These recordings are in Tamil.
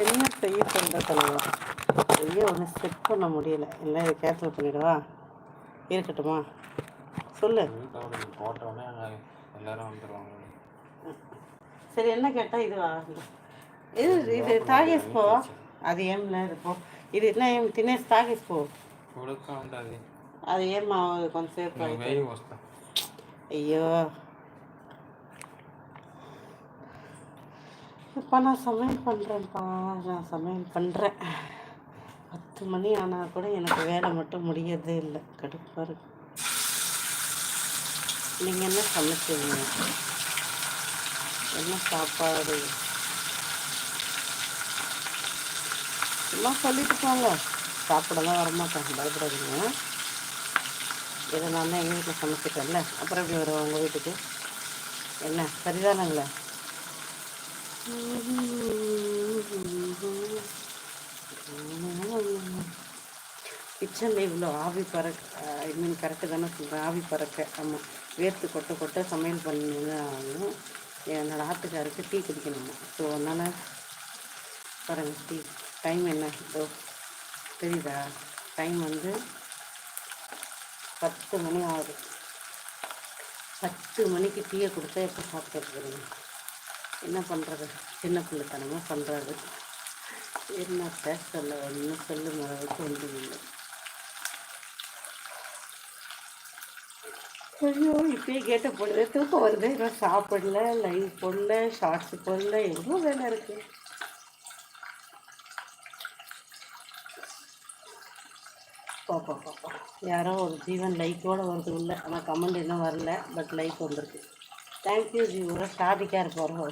என்ன செய்ய சொல்கிற தலைவா ஐயோ ஒன்று செட் பண்ண முடியல. இல்லை இதை கேன்சல் பண்ணிவிடவா இருக்கட்டுமா? சொல்லு. சரி என்ன கேட்டால் இதுவா? இது இது தாகேஸ் போ. அது ஏம்ல இது இது என்ன ஏம் தினேஷ் தாகேஸ் போ? அது. ஏமா கொஞ்சம் சேஃப் ஐயோ. இப்போ நான் சமையல் பண்ணுறேன்ப்பா நான் சமையல் பண்ணுறேன் பத்து மணி ஆனால் கூட எனக்கு வேலை மட்டும் முடியறதே இல்லை. கடுப்பாக இருக்கு. நீங்கள் என்ன சமைச்சிங்க? என்ன சாப்பாடு? சும்மா சொல்லிட்டு போங்க. சாப்பிடலாம் வரமாட்டாங்க. பயப்படாதீங்க. இதை நான் தான் எங்கள் வீட்டில் சமைச்சிட்டேன்ல. அப்புறம் எப்படி வருவோம் உங்கள் வீட்டுக்கு? என்ன? சரிதானங்களே? கிச்சனில் இவ்வளோ ஆவி பறக்க ஐ மீன் கரெக்டு தானே சொல்கிறேன் ஆவி பறக்க. ஆமாம் வேர்த்து கொட்ட கொட்ட சமையல் பண்ணணும் என்னோட ஆத்துக்காருக்கு டீ குடிக்கணுமா? ஸோ அதனால் பாருங்க டீ. டைம் என்ன? இப்போ தெரியுதா? டைம் வந்து பத்து மணி ஆகுது. பத்து மணிக்கு டீயை கொடுத்தா எப்போ சாப்பிட்டுருக்குறீங்க என்ன பண்ணுறது சின்ன பிள்ளைத்தனமாக பண்ணுறாரு என்ன சொல்ல ஒன்றும் சொல்லும் அளவுக்கு ஒன்றும் இல்லை ஐயோ இப்பயே கேட்ட போடுது தூக்கம் வருது. இன்னும் சாப்பிடல லைவ் போடல ஷார்ட்ஸ் போடல எவ்வளோ வேலை இருக்குது பாப்பா பாப்பா யாரோ ஒரு ஜீவன் லைக்கோட வருது இல்லை ஆனால் கமெண்ட் இன்னும் வரல பட் லைக் வந்திருக்கு. தேங்க்யூ ஜீவரை ஷாதிக்கா இருப்பாரோ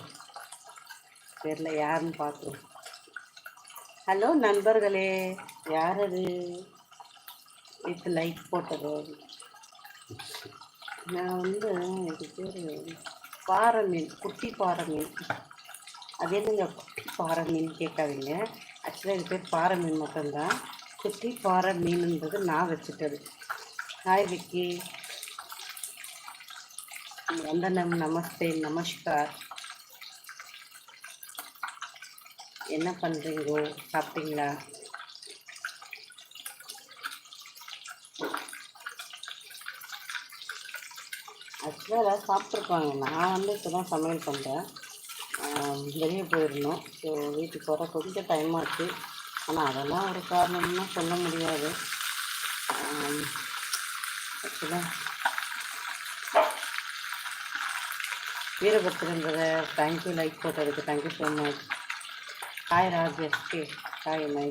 தெரில யாருன்னு பார்க்குறோம் ஹலோ நண்பர்களே. யார் அது வித் லைக் போட்டது. நான் வந்து இது பேர் பாறை மீன் குட்டி பாறை மீன் அது என்னங்க குட்டி பாறை மீன் கேட்காதீங்க. ஆக்சுவலாக இது பேர் பாறை மீன் மட்டும்தான். குட்டி பாறை மீனுன்றது நான் வச்சுட்டது. ஹாய் விக்கி. வந்தனம் நமஸ்தே நமஸ்கார். என்ன பண்ணுறீங்கோ சாப்பிட்டீங்களா? ஆக்சுவலாக எல்லாம் சாப்பிட்ருப்பாங்க நான் வந்து இப்போ தான் சமையல் பண்ணுறேன் வெளியே போயிருந்தோம். ஸோ வீட்டுக்கு போகிற கொஞ்சம் டைம் ஆச்சு. ஆனால் அதெல்லாம் ஒரு காரணம்னா சொல்ல முடியாது. ஆக்சுவலாக வீரபத்திரன்றத தேங்க்யூ லைக் போட்டதுக்கு thank you so much hi Rajesh K hi my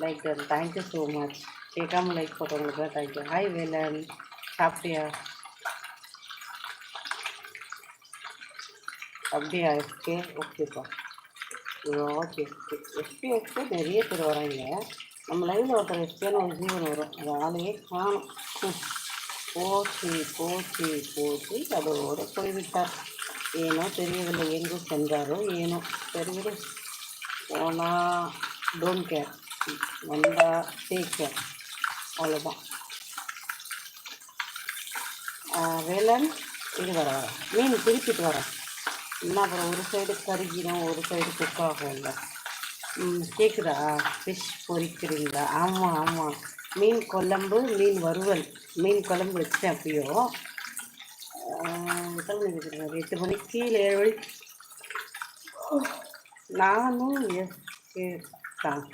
like thank you so much கேட்காம லைக் போட்டவங்களுக்கு தேங்க்யூ ஹாய் வேலன் சாப்பிட்டியா அப்படியா எஸ்கே ஓகேப்பா ஓகே எஸ்பி எஸ்பி நிறைய பேர் வராங்க நம்ம லைவில் ஒருத்தர் எஸ்பியான ஒரு ஜீவன் வரும் அது ஆளையே காணும் போற்றி போற்றி போற்றி. அதோடு போய்விட்டார். ஏனோ தெரியவில்லை எங்கு சென்றாரோ ஏனோ தெரிவிடு போனா டோன்ட் கேர் வந்தா டேக் கேர் அவ்வளோதான் வேலன் இது வர வர மீன் திருப்பிட்டு வரேன் என்ன அப்புறம் ஒரு சைடு கருகிடும் ஒரு சைடு குக்காகும் இல்லை. கேட்குதா ஃபிஷ் பொரிக்கிறீங்களா ஆமாம் ஆமாம் மீன் குழம்பு மீன் வறுவல் மீன் குழம்பு வச்சேன் அப்படியோ. எட்டு மணிக்கு இல்லை ஏழு மணிக்கு நானும் எஸ்கே தான்.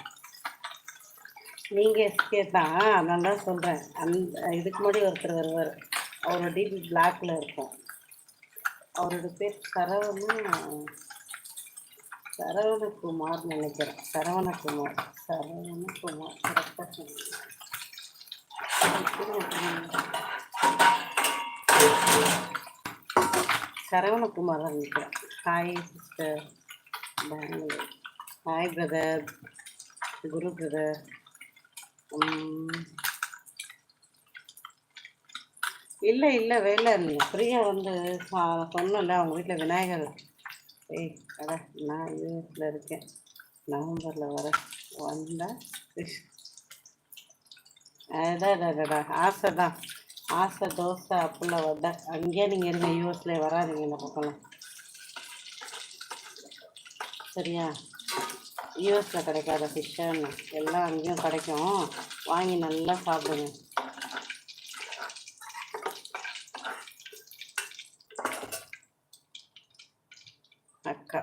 நீங்கள் எஸ்கே தான். அதான் தான் சொல்கிறேன் அந்த இதுக்கு முன்னாடி ஒருத்தர் வருவார். அவரோட டிபி பிளாக்கில் இருக்கும். அவரோட பேர் சரவணன் சரவணகுமார் நினைக்கிறேன். சரவணகுமார். சரவணகுமார். கரெக்டாக சொன்னேன் சரவணகுமார் தான் நினைக்கிறேன் hi sister Bangalore hi brother Guru brother இல்லை இல்லை வேலை இல்லை. பிரியா வந்து சொன்னல அவங்க வீட்டில் விநாயகர். ஏய் அட நான் யூஎஸில் இருக்கேன். நவம்பரில் வர வந்தால் அதான் ஆசை தான். ஆசை தோசை அப்புள்ள வடை. அங்கேயே நீங்கள் இருங்க யூஎஸ்ல வராதிங்க இந்த பக்கம்லாம். சரியா? யூஎஸில் கிடைக்காத ஃபிஷ்ஷுன்னு எல்லாம் அங்கேயும் கிடைக்கும். வாங்கி நல்லா சாப்பிடுங்க. அக்கா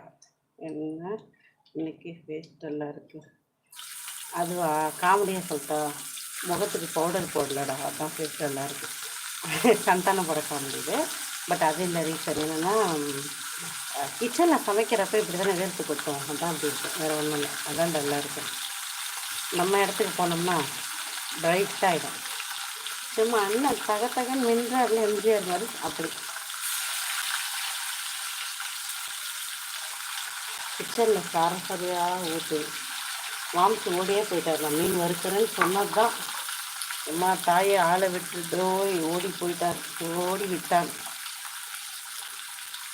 என்ன? இன்னைக்கு ஃபேஸ் இருக்குது அதுவா? காமெடியாக சொல்லிட்டா? முகத்துக்கு பவுடர் போடலடா அதான் ஃபேஸ் நல்லாயிருக்கு இருக்குது சந்தான பட காமெடி பட் அது இல்லை ரீசன் என்னென்னா கிச்சனில் சமைக்கிறப்ப இப்படி தானே வேர்த்து கொட்டும். அதான் அப்படி இருக்கும் வேறு ஒன்றும் இல்லை. அதான் நல்லா இருக்கும் நம்ம இடத்துக்கு போனோம்னா பிரைட்டாகிடும் சும்மா அண்ணன் தக தகன்னு மின்றாருல எம்ஜிஆர் மாதிரி அப்படி. கிச்சனில் சாரசரியாக ஊற்றி மாம்சு ஓடியே போயிட்டார் நான் மீன் வறுக்கிறேன்னு சொன்னது தான் அம்மா தாயை ஆளை விட்டுட்டோய் ஓடி போயிட்டார் ஓடி விட்டான்.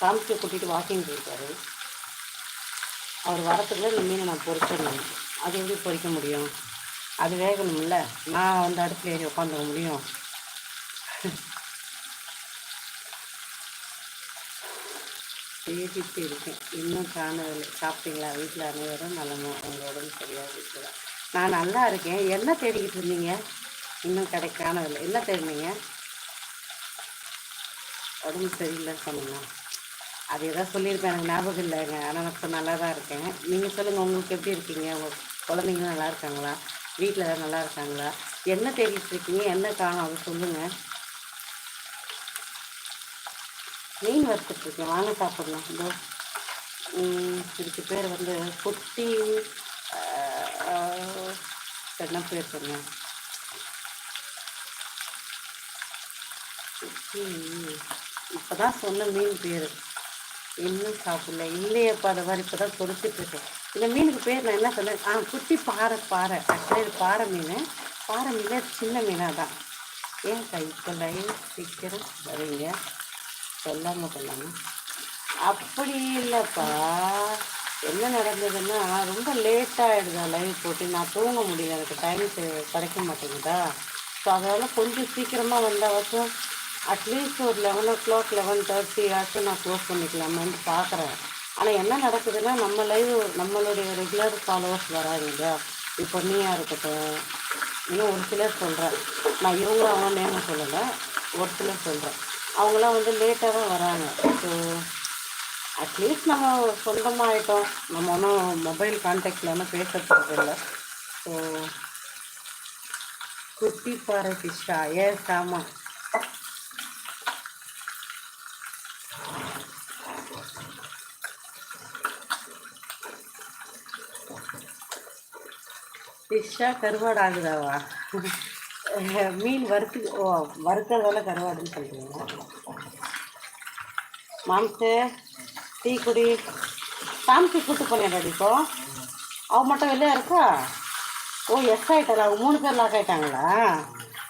சாமிக்கு கூட்டிகிட்டு வாக்கிங் போயிருக்காரு. அவர் வரத்துக்குள்ள இந்த மீனை நான் பொறிச்சிடணும். அது எப்படி பொறிக்க முடியும்? அது வேகணும்ல? நான் வந்து அடுப்பில் ஏறி உட்காந்துக்க முடியும்? பேசிட்டு இருக்கேன். இன்னும் காணவில்லை. சாப்பிட்டீங்களா? வீட்டில் அனைவரும் நலமோ? உங்கள் உடம்பு சரியாக இருக்கிறா நான் நல்லா இருக்கேன். என்ன தேடிக்கிட்டு இருந்தீங்க? இன்னும் கிடை என்ன தேடினீங்க உடம்பு சரியில்லைன்னு சொன்னீங்க அது எதாவது சொல்லியிருப்பேன். எனக்கு ஞாபகம் இல்லைங்க. ஆனால் நான் நல்லா தான் இருக்கேன். நீங்கள் சொல்லுங்கள் உங்களுக்கு எப்படி இருக்கீங்க? உங்கள் குழந்தைங்க நல்லா இருக்காங்களா? வீட்டில் எல்லாம் நல்லா இருக்காங்களா? என்ன தேடிட்டு இருக்கீங்க? என்ன காணும் அதை சொல்லுங்கள் மீன் வறுத்துட்டு இருக்கேன். வாங்க சாப்பிடலாம். இதோ இதுக்கு பேர் வந்து குட்டி ஆஹ், என்ன பேர் சொன்னேன் இப்போ தான் சொன்ன மீன் பேர். இன்னும் சாப்பிடல. இல்லையப்பா அதை மாதிரி இப்போ தான் பொறிச்சிட்டு இருக்கேன் இந்த மீனுக்கு பேர் நான் என்ன சொன்னேன்? ஆ குட்டி பாறை பாறை. ஆக்சுவலி இது பாறை மீன். பாறை மீன் சின்ன மீனாக தான். ஏன் கைக்குள்ள சீக்கிரம் வரீங்க. சொல்லாமல் சொல்லாம அப்படி இல்லைப்பா. என்ன நடந்ததுன்னா ரொம்ப லேட்டாகிடுதா லைவ் போட்டு. நான் தூங்க முடியல. எனக்கு டைம் கிடைக்க மாட்டேங்குதா. ஸோ அதனால் கொஞ்சம் சீக்கிரமாக வந்தால் வந்தாச்சும் அட்லீஸ்ட் ஒரு லெவன் ஓ கிளாக் லெவன் தேர்ட்டியாச்சும் நான் க்ளோஸ் பண்ணிக்கலாமான்னு பார்க்குறேன் ஆனால் என்ன நடக்குதுன்னா நம்ம லைவ் நம்மளுடைய ரெகுலர் ஃபாலோவர்ஸ் வராங்க இல்லையா? இப்போ நீயாக இருக்கட்டும். இன்னும் ஒரு சிலர் சொல்கிறேன் நான் இவங்க அவங்க நேம் சொல்லலை. ஒரு சிலர் சொல்கிறேன் அவங்களாம் வந்து லேட்டாக தான் வராங்க. ஸோ அட்லீஸ்ட் நம்ம சொந்தமாக ஆகிட்டோம் நம்ம ஒன்றும் மொபைல் கான்டாக்டில் ஒன்றும் பேசுறது இல்லை. ஸோ குட்டி பாறை ஃபிஷ்ஷா ஏஸ் ஆமாம் ஃபிஷ்ஷாக கருவாடு ஆகுதாவா மீன் வறுத்து ஓ வறுக்கிறதால கருவாடுன்னு சொல்கிறீங்க மாம்சு டீ குடி. சாமிக்கு கூட்டு போனேன் இப்போ. அவ மட்டும் வெளியே இருக்கா? ஓ எஸ் ஆகிட்டாரா அவங்க மூணு பேர் லாக் ஆகிட்டாங்களா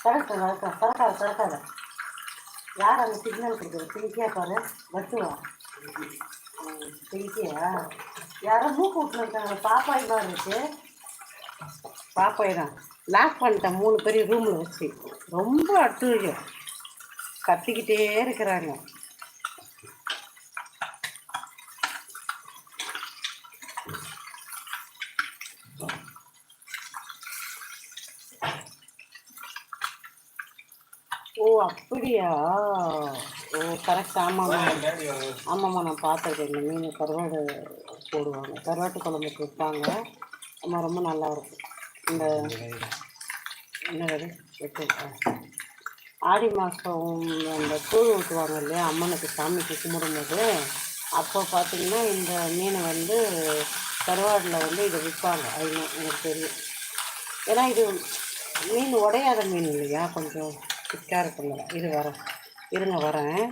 கரெக்டா கரெக்டா கரெக்டாக கரெக்டாக யார் அந்த சிக்னல் கொடுக்குறது பிங்கியா பாரு. வட்டுவா. பிங்கியா யாரோ மூக்கு விட்டுருக்காங்க பாப்பா பாப்பாய் இருக்குது இருக்கு தான் லாக் பண்ணிட்டேன் மூணு பேரையும் ரூமில் வச்சு. ரொம்ப அட்டுழியம் கத்திக்கிட்டே இருக்கிறாங்க. ஓ அப்படியா? ஓ கரெக்ட் ஆமாம்மா. ஆமாம்மா நான் பார்த்துருக்கேன். இந்த மீன் கருவாடு போடுவாங்க. கருவாட்டு குழம்புக்கு வைப்பாங்க ரொம்ப ரொம்ப நல்லா இருக்கும் இந்த என்னது? வெட்டு. ஆடி மாதம் அந்த கூழ் ஊற்றுவாங்க இல்லையா? அம்மனுக்கு சாமிக்கு கும்பிடும்போது அப்போ பார்த்தீங்கன்னா இந்த மீனை வந்து கருவாடில் வந்து இதை விற்பாங்க. அது எனக்கு தெரியும். ஏன்னா இது மீன் உடையாத மீன் இல்லையா? கொஞ்சம் திக்காக இருக்குங்க இது வரேன். இருங்க வரேன்.